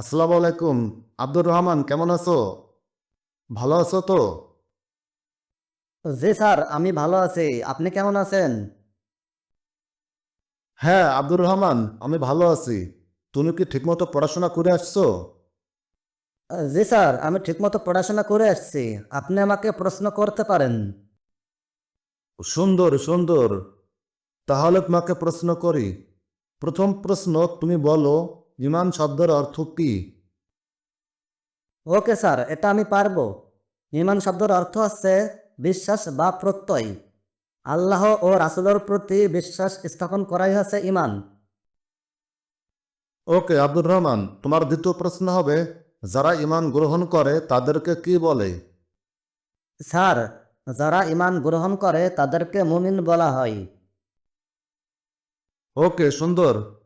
আসসালামু আলাইকুম। আব্দুর রহমান কেমন আছো? ভালো আছো তো? জি স্যার আমি ভালো আছি। আপনি কেমন আছেন? হ্যাঁ আব্দুর রহমান আমি ভালো আছি। তুমি কি ঠিকমতো পড়াশোনা করে আসছো? জি স্যার আমি ঠিকমতো পড়াশোনা করে আসছি। আপনি আমাকে প্রশ্ন করতে পারেন। সুন্দর সুন্দর। তাহলে তোমাকে প্রশ্ন করি। প্রথম প্রশ্ন তুমি বলো ইমান শব্দের অর্থ কি ওকে স্যার এটা আমি পারব। ইমান শব্দের অর্থ হচ্ছে বিশ্বাস বা প্রত্যয়। আল্লাহ ও রাসুলের প্রতি বিশ্বাস স্থাপন করাই হচ্ছে ইমান। ওকে আব্দুর রহমান তোমার দ্বিতীয় প্রশ্ন হবে যারা ইমান গ্রহণ করে তাদেরকে কি বলে? স্যার যারা ইমান গ্রহণ করে তাদেরকে মুমিন বলা হয়। ওকে সুন্দর।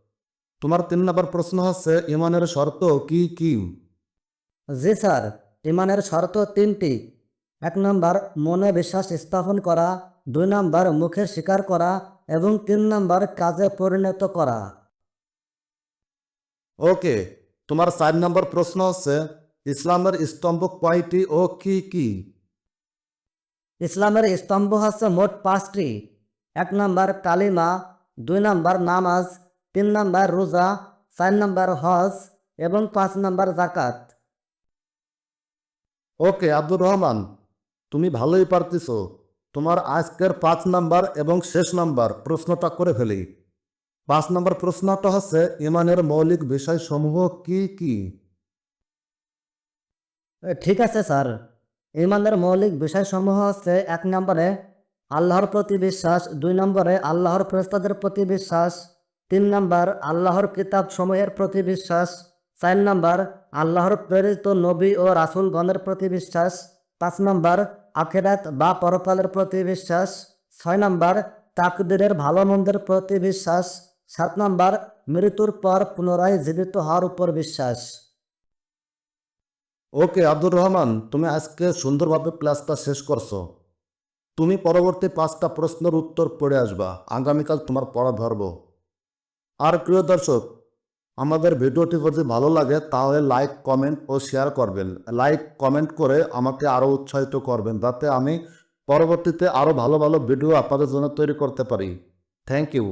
তোমার তিন নম্বর প্রশ্ন হচ্ছে ইমানের শর্ত কি কি? জি স্যার ইমানের শর্ত তিনটি। এক নম্বর মনে বিশ্বাস স্থাপন করা। দুই নম্বর মুখে স্বীকার করা। এবং তিন নম্বর কাজে পরিণত করা। ওকে তোমার চার নম্বর প্রশ্ন হচ্ছে ইসলামের স্তম্ভ কয়টি ও কি কি? ইসলামের স্তম্ভ হচ্ছে মোট পাঁচটি। এক নম্বর কালিমা। দুই নম্বর নামাজ। তিন নম্বর রোজা চার নম্বর হজ এবং পাঁচ নম্বর জাকাত ওকে আব্দুর রহমান তুমি ভালোই পারতেছ। তোমার আজকের পাঁচ নাম্বার এবং শেষ নাম্বার প্রশ্নটা করে ফেলি। পাঁচ নাম্বার প্রশ্নটা হচ্ছে ইমানের মৌলিক বিষয়সমূহ কি কি? ঠিক আছে স্যার। ইমানের মৌলিক বিষয়সমূহ হচ্ছে এক নম্বরে আল্লাহর প্রতি বিশ্বাস দুই নম্বরে আল্লাহর ফেরেশতাদের প্রতি বিশ্বাস তিন নম্বর, আল্লাহর কিতাব সময়ের প্রতি বিশ্বাস। চার নাম্বার, আল্লাহর প্রেরিত নবী ও রাসূলগণের প্রতি বিশ্বাস। পাঁচ নম্বর, আখেরাত বা পরকালের প্রতি বিশ্বাস। ছয় নম্বর, তাকদিরের ভালো মন্দের প্রতি বিশ্বাস। সাত নম্বর, মৃত্যুর পর পুনরায় জীবিত হওয়ার উপর বিশ্বাস। ওকে, আব্দুর রহমান, তুমি আজকে সুন্দরভাবে ক্লাসটা শেষ করছ। তুমি পরবর্তী পাঁচটা প্রশ্নের উত্তর পড়ে আসবা। আগামীকাল তোমার পড়া ধরবো। আর প্রিয় দর্শক, আমাদের ভিডিওটি যদি ভালো লাগে, তাহলে লাইক কমেন্ট ও শেয়ার করবেন। লাইক কমেন্ট করে আমাকে আরও উৎসাহিত করবেন, যাতে আমি পরবর্তীতে আরও ভালো ভালো ভিডিও আপনাদের জন্য তৈরি করতে পারি। Thank you